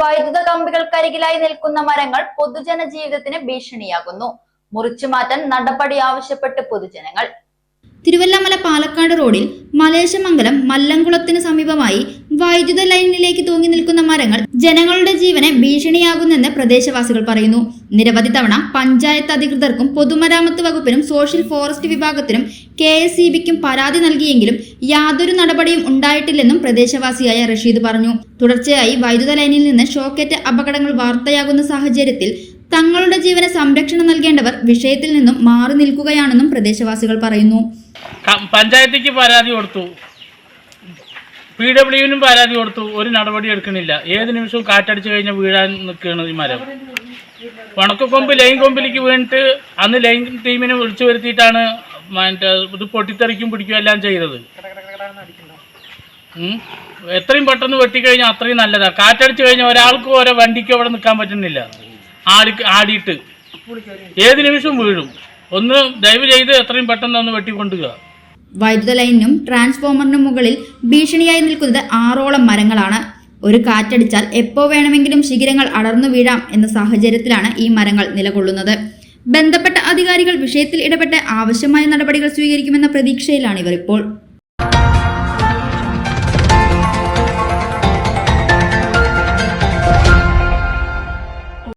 വൈദ്യുത കമ്പികൾക്കരികിലായി നിൽക്കുന്ന മരങ്ങൾ പൊതുജന ജീവിതത്തിന് ഭീഷണിയാകുന്നു. മുറിച്ചു മാറ്റാൻ നടപടി ആവശ്യപ്പെട്ട് പൊതുജനങ്ങൾ. തിരുവല്ലമല പാലക്കാട് റോഡിൽ മലേശമംഗലം മല്ലംകുളത്തിന് സമീപമായി വൈദ്യുത ലൈനിലേക്ക് തൂങ്ങി നിൽക്കുന്ന മരങ്ങൾ ജനങ്ങളുടെ ജീവനെ ഭീഷണിയാകുന്നെന്ന് പ്രദേശവാസികൾ പറയുന്നു. നിരവധി തവണ പഞ്ചായത്ത് അധികൃതർക്കും പൊതുമരാമത്ത് വകുപ്പിനും സോഷ്യൽ ഫോറസ്റ്റ് വിഭാഗത്തിനും കെ എസ് ഇ പരാതി നൽകിയെങ്കിലും യാതൊരു നടപടിയും ഉണ്ടായിട്ടില്ലെന്നും പ്രദേശവാസിയായ റഷീദ് പറഞ്ഞു. തുടർച്ചയായി വൈദ്യുത ലൈനിൽ നിന്ന് ഷോക്കേറ്റ് അപകടങ്ങൾ വാർത്തയാകുന്ന സാഹചര്യത്തിൽ തങ്ങളുടെ ജീവന് സംരക്ഷണം നൽകേണ്ടവർ വിഷയത്തിൽ നിന്നും മാറി നിൽക്കുകയാണെന്നും പ്രദേശവാസികൾ പറയുന്നു. പഞ്ചായത്തിക്ക് പരാതി കൊടുത്തു. പി ഡബ്ല്യുവിനും പരാതി കൊടുത്തു. ഒരു നടപടി എടുക്കണില്ല ഏത് നിമിഷവും കാറ്റടിച്ച് കഴിഞ്ഞാൽ വീഴാൻ നിൽക്കുകയാണ് ഈ മരം. ഉണക്കക്കൊമ്പ് ലൈൻ കൊമ്പിലേക്ക് വീണിട്ട് അന്ന് ലൈൻ ടീമിനെ വിളിച്ചു വരുത്തിയിട്ടാണ് ഇത് പൊട്ടിത്തെറിക്കും പിടിക്കും എല്ലാം ചെയ്തത്. എത്രയും പെട്ടെന്ന് വെട്ടിക്കഴിഞ്ഞാൽ അത്രയും നല്ലതാണ് കാറ്റടിച്ച് കഴിഞ്ഞാൽ ഒരാൾക്കും ഓരോ വണ്ടിക്കും അവിടെ നിൽക്കാൻ പറ്റുന്നില്ല. ആടി ആടിയിട്ട്. ഏത് നിമിഷവും വീഴും. ഒന്ന് ദയവ് ചെയ്ത് എത്രയും പെട്ടെന്ന് ഒന്ന് വെട്ടിക്കൊണ്ടുക വൈദ്യുത ലൈനിനും ട്രാൻസ്ഫോമറിനും മുകളിൽ ഭീഷണിയായി നിൽക്കുന്നത് ആറോളം മരങ്ങളാണ്. ഒരു കാറ്റടിച്ചാൽ എപ്പോ വേണമെങ്കിലും ശിഖരങ്ങൾ അടർന്നു വീഴാം എന്ന സാഹചര്യത്തിലാണ് ഈ മരങ്ങൾ നിലകൊള്ളുന്നത്. ബന്ധപ്പെട്ട അധികാരികൾ വിഷയത്തിൽ ഇടപെട്ട് ആവശ്യമായ നടപടികൾ സ്വീകരിക്കുമെന്ന പ്രതീക്ഷയിലാണ് ഇവർ ഇപ്പോൾ